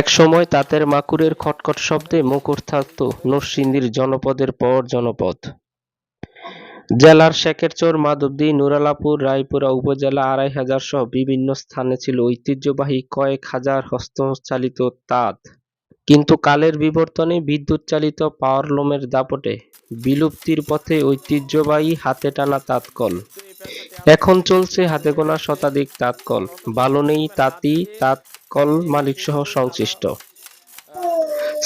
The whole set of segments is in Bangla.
একসময় তাঁতের মাকুরের খটখট শব্দে মুখর থাকত নরসিংদীর জনপদের পর জনপদ। জেলার শেখেরচর, মাধবদী, নুরালাপুর, রায়পুরা উপজেলা আড়াইহাজারসহ বিভিন্ন স্থানে ছিল ঐতিহ্যবাহী কয়েক হাজার হস্তচালিত তাঁত। কিন্তু কালের বিবর্তনে বিদ্যুৎচালিত পাওয়ারলুমের দাপটে বিলুপ্তির পথে ঐতিহ্যবাহী হাতে টানা তাঁতকল। এখন চলছে হাতে গোনা শতাধিক তাঁতকল, বালনেই তাঁতি তাঁতি, তাঁতকল মালিকসহ সংশ্লিষ্ট।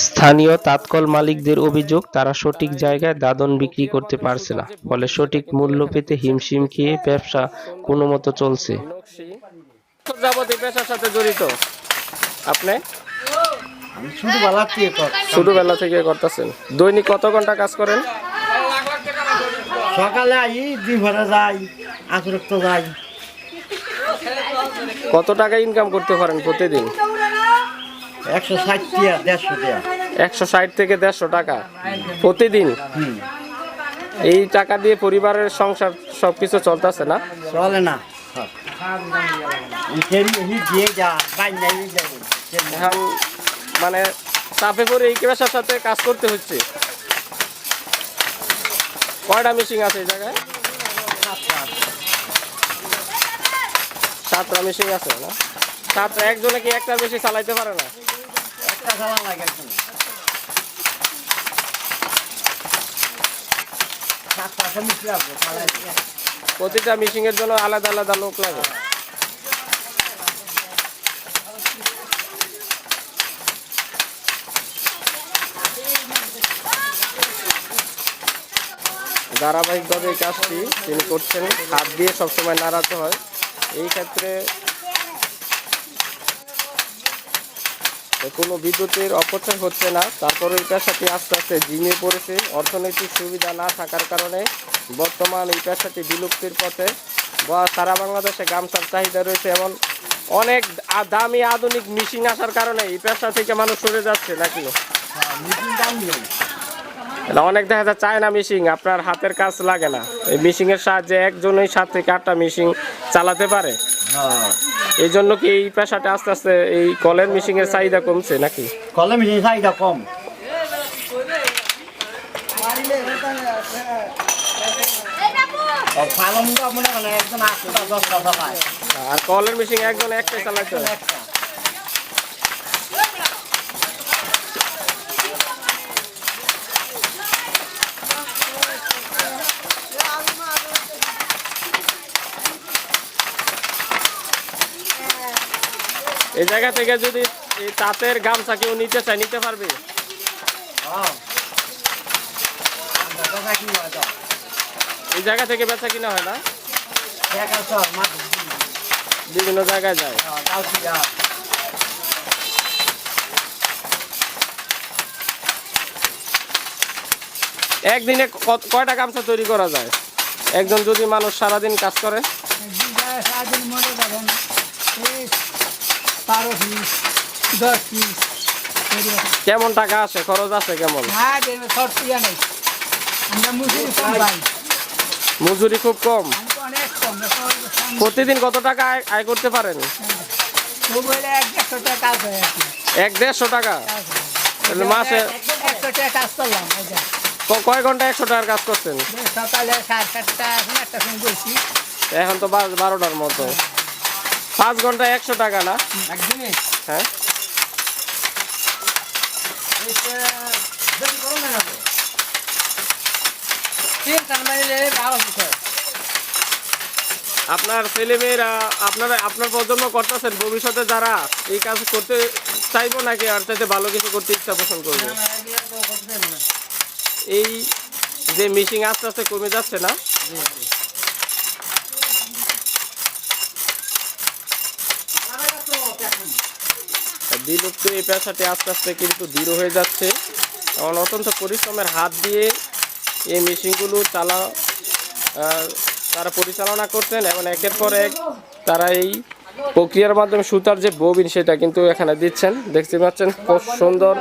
স্থানীয় তাঁতকল মালিকদের অভিযোগ, তারা সঠিক জায়গায় দাদন বিক্রি করতে পারছে না, ফলে সঠিক মূল্য পেতে হিমশিম খেয়ে ব্যবসা কোনোমতো চলছে। বছর পেশার সাথে জড়িত আপনি ছোটবেলা থেকে। ছোটবেলা থেকে করতেছেন দৈনিক কত ঘণ্টা কাজ করেন সকালে আই দুই ভরে যাই আচরক্ত যাই কত টাকা ইনকাম করতে পারেন প্রতিদিন? একশো ষাট টিয়া দেড়শো টিয়া। একশো ষাট থেকে দেড়শো টাকা প্রতিদিন? এই টাকা দিয়ে পরিবারের সংসার সবকিছু চলতেছে না? চলে না। মানে চাপে পড়ে এই পেশার সাথে কাজ করতে হচ্ছে। কয়টা মেশিন আছে এই জায়গায়? সাতটা মেশিন আছে না? সাতটা একজনে কি একটার বেশি চালাইতে পারে না? একটা চালা লাগে দিয়ে। প্রতিটা মেশিনের জন্য আলাদা আলাদা লোক লাগে। ধারাবাহিকভাবে এই কাজটি তিনি করছেন। হাত দিয়ে সবসময় নাড়াতে হয়। এই ক্ষেত্রে কোনো বিদ্যুতের অপচয় হচ্ছে না। তারপরে এটার সাথে আস্তে আস্তে ঝিমিয়ে পড়েছে। অর্থনৈতিক সুবিধা না থাকার কারণে বর্তমান এই পেশাটি বিলুপ্তির পথে। বা সারা বাংলাদেশে গামছার চাহিদা রয়েছে এমন অনেক দামি আধুনিক মেশিন আসার কারণে এই পেশা থেকে মানুষ সরে যাচ্ছে নাকি? অনেক দেখা যায়, চায়না মেশিন, আপনার হাতের কাজ লাগে না। এই মেশিনের সাহায্যে একজনই সাত থেকে আটটা মেশিন চালাতে পারে? হ্যাঁ। এই জন্য কি এই পেশাটা আস্তে আস্তে এই কলের মেশিন এর চাহিদা কমছে নাকি? কলের মেশিন চাহিদা কম। আর কলের মেশিন একজন একটাই চালাতে এই জায়গা থেকে যদি এই তাঁতের গামছা কেউ নিতে চায়, নিতে পারবে? এই জায়গা থেকে বেচা কিনা হয় না? বিভিন্ন জায়গায় যায়। একদিনে কয়টা গামছা তৈরি করা যায়? একজন যদি মানুষ সারাদিন কাজ করে? বারো পিস দশ পিস কেমন টাকা আসে খরচ আছে কেমন? হ্যাঁ দেবে শর্ট নেই। আমরা মুসলিম কম পাই। মজুরি খুব কম। অনেক কম প্রতিদিন কত টাকা আয়- করতে পারেন? এক দেড়শো টাকা। তাহলে মাসে কয় ঘণ্টা একশো টাকার কাজ করছেন? সকালে সাড়ে সাতটা এখন তো বারোটার মতো। পাঁচ ঘণ্টা একশো টাকা না? হ্যাঁ। আপনার ছেলেমেয়েরা আপনারা আপনার প্রজন্ম করতেছেন ভবিষ্যতে যারা এই কাজ করতে চাইব নাকি আর চাইতে ভালো কিছু করতে ইচ্ছা পোষণ করবে? এই যে মিশিং আস্তে আস্তে কমে যাচ্ছে না? বিলুপ্ত এই পেশাটি আস্তে আস্তে কিন্তু দৃঢ় হয়ে যাচ্ছে। এবং অত্যন্ত পরিশ্রমের হাত দিয়ে এই মেশিনগুলো চালা তারা পরিচালনা করছেন এবং একের পর এক তারা এই প্রক্রিয়ার মাধ্যমে সুতার যে ববিন সেটা কিন্তু এখানে দিচ্ছেন। দেখতে পাচ্ছেন খুব সুন্দর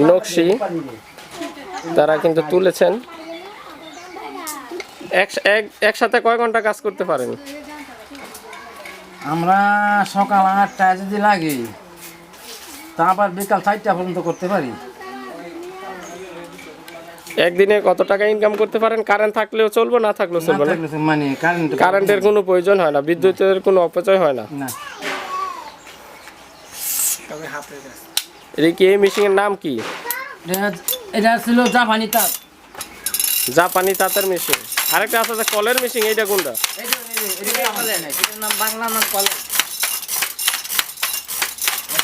নকশি তারা কিন্তু তুলেছেন। এক- এক- একসাথে কয় ঘণ্টা কাজ করতে পারেন? আমরা সকাল আটটায় যদি লাগি তা আবার বিকাল চারটা পর্যন্ত করতে পারি? একদিনে কত টাকা ইনকাম করতে পারেন? কারেন্ট থাকলেও চলবো না থাকলেও চলবে না। মানে কারেন্ট কারেন্টের কোনো প্রয়োজন হয় না বিদ্যুতের কোনো অপচয় হয় না। না। এটা কি এই মেশিনের নাম কি? এটা- এটা ছিল জাপানি তার জাপানি তাঁতের মেশিন আরেকটা আছে যে কলের মেশিন এইটা কোনটা? নাম বাংলা নাম কলে জাপান তার প্রথম আসছিল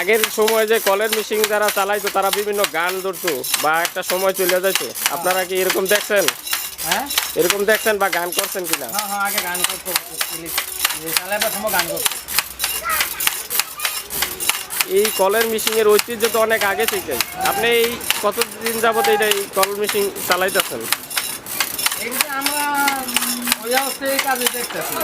আগের সময় যে কলের মেশিন যারা চালাইতো তারা বিভিন্ন গান ধরতো বা একটা সময় চলে যাইতো। আপনারা কি এরকম দেখছেন? হ্যাঁ? এরকম দেখছেন বা গান করছেন কিনা? হ্যাঁ হ্যাঁ আগে গান করতো চালাইবার সময় গান করতো। এই কলের মেশিনের ঐতিহ্য তো অনেক আগে থেকে। আপনি এই কতদিন যাবত এইটা এই কল মেশিন চালাইতেছেন? আমরা কাজে দেখতেছি।